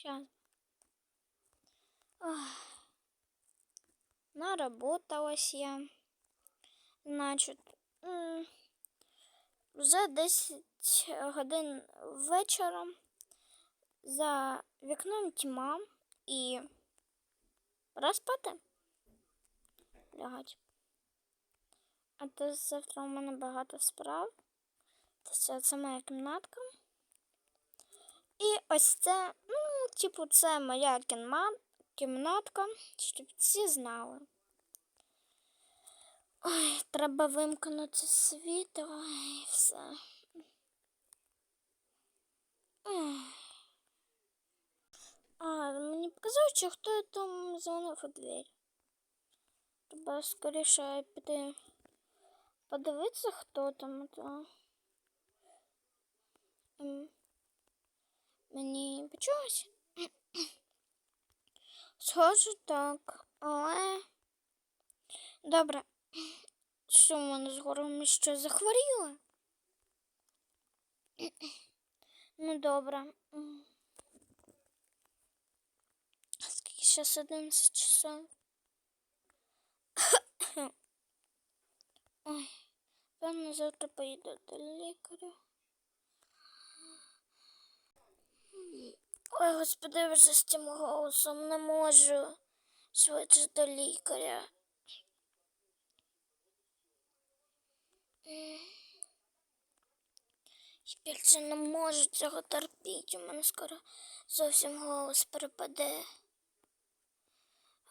Сейчас. Наработалась я. Значить, м, вже 10 годин вечора. За вікном тьма і пора спати. Лягать. А то завтра у мене багато справ. Це, це моя кімнатка. І ось це, типу, це моя кінма- кімнатка, щоб всі знали. Ой, треба вимкнути світло і все. А, мені показали, чи хто там дзвонив у двері. Треба скоріше піти подивитися, хто там. То... Мені почулось? Схоже так, але добре. Що в мене з горлом ще захворіла? Ну добре. Скільки зараз 11 часов? Ой, певно, завтра поїду до лікаря. Ой, господи, вже з цим голосом не можу швидше до лікаря. Я більше не можу цього терпіти. У мене скоро зовсім голос перепаде.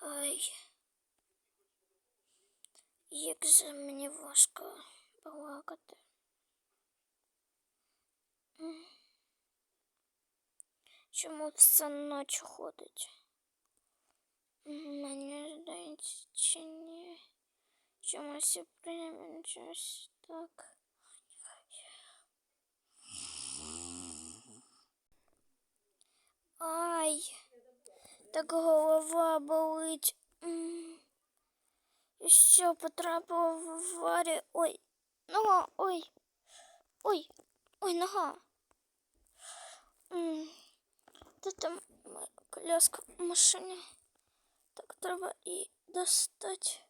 Ой. Як же мені важко балакати. Чому все ночі ходить? Мені здається, чи ні. Чомусь прям щось так. Ай, так голова болить. І що потрапила в аварію? Ой, нога, ой, ой, ой, нога. Де там коляска в машині? Так треба і достати.